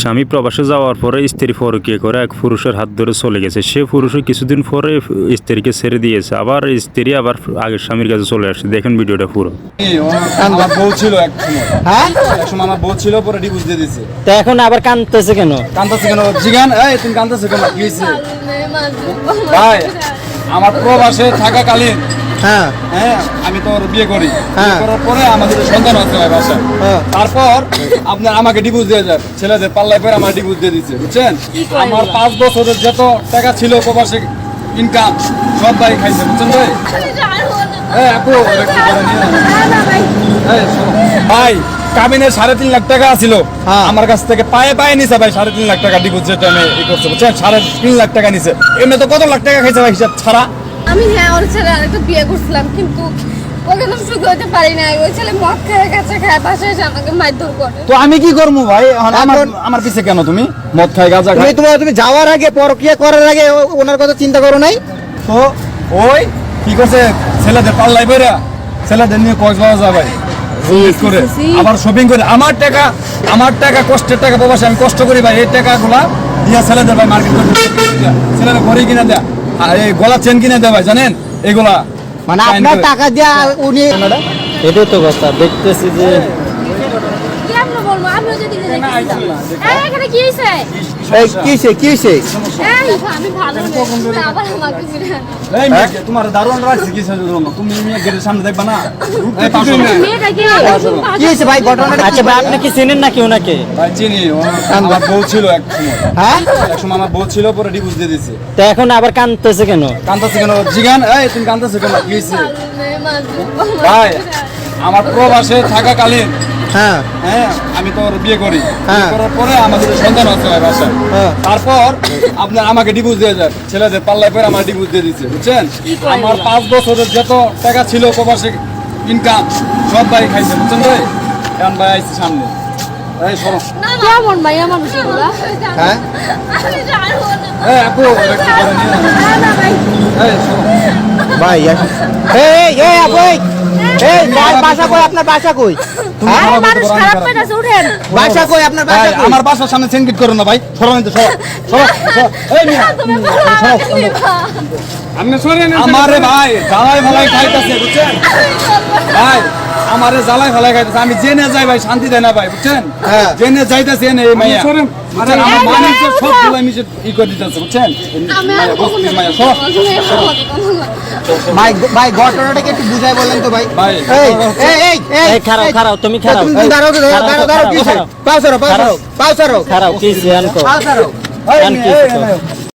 স্বামী প্রবাসে যাওয়ার পরে স্ত্রী পরকীয় করে এক পুরুষের হাত ধরে চলে গেছে। সে পুরুষও কিছুদিন পরে স্ত্রীকে ছেড়ে দিয়েছে। আবার স্ত্রী আবার আগের স্বামীর কাছে চলে আসছে। দেখেন ভিডিওটা পুরো। আমার বউ ছিল এক সময়। হ্যাঁ? এক সময় আমার বউ ছিল পরে ডিভোর্স দিয়ে দিছে তো এখন আবার কানতেছে কেন? কান্দাছে কেন? জিগান এই তুমি কান্দাছে কেন? কি হয়েছে? ভাই আমার প্রবাসে থাকাকালীন হ্যাঁ। হ্যাঁ আমি তো ওর বিয়ে করি। হ্যাঁ। করার পরে আমাদের সন্তান হচ্ছে ভাই বাসায় হ্যাঁ। তারপর আপনার আমাকে ডিভোর্স দিয়ে যান। ছেলেদের পাল্লায় পরে আমার ডিভোর্স দিয়ে দিচ্ছে বুঝছেন? আমার পাঁচ বছরের যত টাকা ছিল প্রবাসে ইনকাম সব ভাই খাইছে বুঝছেন ভাই? এই আপু। ভাই। কাবিনের সাড়ে তিন লাখ টাকা ছিল হ্যাঁ। আমার কাছ থেকে পায়ে পায়ে নিছে ভাই সাড়ে তিন লাখ টাকা ডিপোজিট আমি ই করছে বুঝছেন? সাড়ে তিন লাখ টাকা নিছে। এমনি তো কত লাখ টাকা খাইছে ভাই হিসাব ছাড়া? আমি হ্যাঁ ওর ছেলে আরেকটা বিয়ে করছিলাম কিন্তু ওকে তো সুখী হতে পারি না ওই ছেলে মদ খেয়ে গেছে খায় পাশে এসে আমাকে মারধর করে। তো আমি কি করব ভাই? এখন আমার আমার পিছে কেন তুমি? মদ খাই গাঁজা তুমি তুমি যাওয়ার আগে পরকিয়া করার আগে ওনার কথা চিন্তা করো নাই? তো ওই কি করছে? ছেলেদের পাল্লাই বেরা ছেলেদের নিয়ে কক্সবাজার যায় ভাই। করে। আবার শপিং করে। আমার টাকা আমার টাকা কষ্টের টাকা প্রবাসে আমি কষ্ট করি ভাই। এই টাকাগুলা দিয়া ছেলেদের ভাই মার্কেট করে ছেলেরা ঘড়ি কিনে দেয়। আর এই গলা চেন কিনে দেয় ভাই জানেন? এগুলা মানে আপনার টাকা দিয়া উনি এটাই তো কথা দেখতেছি যে কি বলব? আমিও যদি দেখেছিলাম এই এখানে কি হয়েছে তোমার দারুণ রাখছি কি তুমি? গেটের সামনে দেখবা না? কি হয়েছে? ভাই? ঘটনাটা আচ্ছা ভাই আপনি কি চেনেন নাকি ওনাকে? ভাই চিনি। ও আমার বউ ছিল এক সময়। হ্যাঁ? এক সময় আমার বউ ছিল পরে ডিভোর্স দিয়ে দিছে তো এখন আবার কানতেছে কেন? কান্দাছে কেন? জিগান এই তুমি কান্দাছে কেন? কি হয়েছে? ভাই আমার প্রবাসে থাকাকালীন হ্যাঁ। হ্যাঁ আমি তো ওর বিয়ে করি। হ্যাঁ। করার পরে আমাদের সন্তান হচ্ছে ভাই বাসায়। হ্যাঁ। তারপর আপনার আমাকে ডিভোর্স দিয়ে যান ছেলেদের পাল্লায় পরে আমার ডিভোর্স দিয়ে দিচ্ছে বুঝছেন? আমার পাঁচ বছরের যত টাকা ছিল প্রবাসে ইনকাম সব ভাই খাইছে বুঝছেন ভাই? এখন ভাই আইছি সামনে। এই সরো কেমন ভাই আমার বিষয়গুলো হ্যাঁ। এই আপু ভাই। এই এই এই আপু এই এই বাসা কই? আপনার বাসা কই? হ্যাঁ বাসা কই আপনার বাসা কই? আমার বাসার সামনে সেনকিট করো না ভাই। সরো নিতে সরো সরো সরো। এই মিয়া তুমি বলো আমি দিবা। আমারে ভাই জ্বালাই ভালাই খাইতেছে বুঝছেন? ভাই আমারে জ্বালাই ভালাই খাইতেছে। আমি জেনে যাই ভাই শান্তি দেয় না ভাই বুঝছেন? হ্যাঁ। জেনে যাইতেছে এনে এই মাইয়া। বুঝছেন? আমার এই মানুষ মাইয়া, সব উঠা। গুলাই মিশে ই করে দিতেছে বুঝছেন? আমি মাইয়া আর বস্তির কখনো মাইয়া সব ভাই ভাই ঘটনাটাকে একটু বুঝাই বলেন তো ভাই। ভাই, এই এই এই এই এই খারাপ খারাপ তুমি খারাপ। তুমি দাঁড়াও দাঁড়াও দাঁড়াও দাঁড়াও পাও সরো পাও সরো পাও সরো। খারাপ কি চেন কো পাও সরো। এই